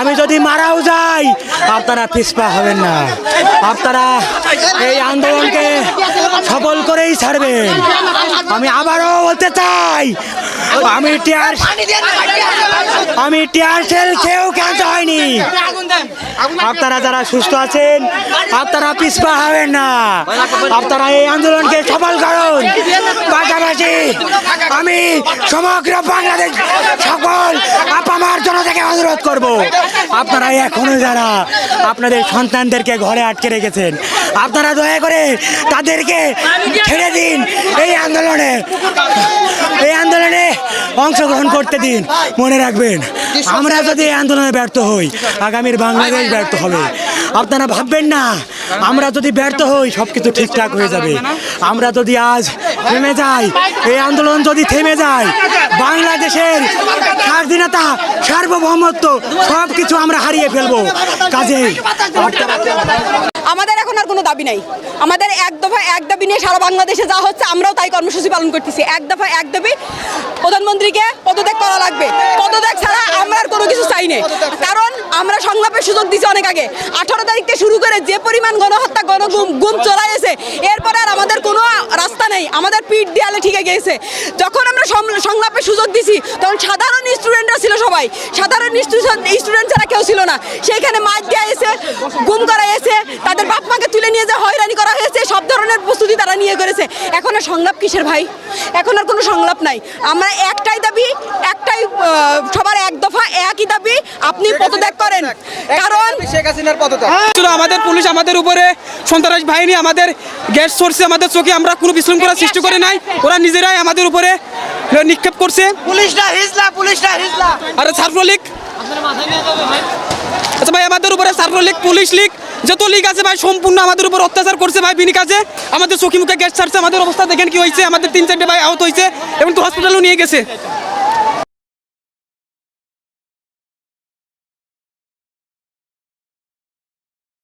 আমি যদি মারাও যাই, আপনারা পিসপা হবেন না। আপনারা এই আন্দোলনকে সফল করেই ছাড়বেন। আমি আবারও বলতে চাই, আমি টিয়ার আমি টিয়ার সেল খেয়েও ক্যান্স হয়নি। আপনারা যারা সুস্থ আছেন, আপনারা পিছপা হবেন না। আপনারা এই আন্দোলনকে সফল করুন। পাশাপাশি আমি সমগ্র বাংলাদেশ সকল আপামার জন্য জনতাকে অনুরোধ করব, আপনারা এখনও যারা আপনাদের সন্তানদেরকে ঘরে আটকে রেখেছেন, আপনারা দয়া করে তাদেরকে ছেড়ে দিন। এই আন্দোলনে এই আন্দোলনে অংশগ্রহণ করতে দিন। মনে রাখবেন, আমরা যদি এই আন্দোলনে ব্যর্থ হই, আগামীর বাংলাদেশ ব্যর্থ হবে। আপনারা ভাববেন না, আমরা যদি ব্যর্থ হই সব কিছু ঠিকঠাক হয়ে যাবে। আমরা যদি আজ থেমে যাই, এই আন্দোলন যদি থেমে যায় বাংলাদেশের স্বাধীনতা, সার্বভৌমত্ব সব কিছু আমরা হারিয়ে ফেলব। কাজেই। আমাদের এখন আর কোনো দাবি নাই। আমাদের এক দফা এক দাবি নিয়ে সারা বাংলাদেশে যা হচ্ছে আমরাও তাই কর্মসূচি পালন করতেছি। এক দফা এক দাবি, প্রধানমন্ত্রীকে পদত্যাগ করা লাগবে। পদত্যাগ ছাড়া আমরা আর কোনো কিছু চাই না কারণ আমরা সংলাপের সুযোগ দিছি অনেক আগে। আঠারো তারিখ থেকে শুরু করে যে পরিমাণ গণহত্যা, গণগুম, গুম চলাইছে এরপরে আর আমাদের কোনো রাস্তা নেই। আমাদের পিঠ দেয়ালে ঠিকে গিয়েছে যখন আমরা সংলাপের সুযোগ দিছি, তখন সাধারণ স্টুডেন্টরা ছিল সবাই। সাধারণ স্টুডেন্ট ছাড়া কেউ ছিল না। সেইখানে মাছ দেওয়া হয়েছে, গুম করা হয়েছে, তাদের বাপ মাকে তুলে নিয়ে যে হয়রানি করা হয়েছে, সব ধরনের প্রস্তুতি তারা নিয়ে করেছে। এখন আর সংলাপ কিসের ভাই? এখন আর কোনো সংলাপ নাই। আমরা একটাই দাবি, একটাই সবার এক দফা, একই দাবি, আপনি পদত্যাগ করেন। কারণ শেখ হাসিনার পদত্যাগ। আমাদের পুলিশ আমাদের উপরে সন্ত্রাস বাহিনী আমাদের গ্যাস সোর্সে আমাদের চোখে আমরা কোনো বিশৃঙ্খলা সৃষ্টি করে নাই। ওরা নিজেরাই আমাদের উপরে নিক্ষেপ করছে। পুলিশটা হিজলা পুলিশটা হিজলা আর ছাত্রলীগ। আচ্ছা ভাই আমাদের উপরে ছাত্রলীগ পুলিশ লীগ যত লীগ আছে ভাই সম্পূর্ণ আমাদের উপর অত্যাচার করছে ভাই বিনি কাজে। আমাদের চোখে মুখে গ্যাস ছাড়ছে আমাদের অবস্থা দেখেন কি হয়েছে? আমাদের তিন চারটে ভাই আহত হয়েছে এবং তো হসপিটালও নিয়ে গেছে।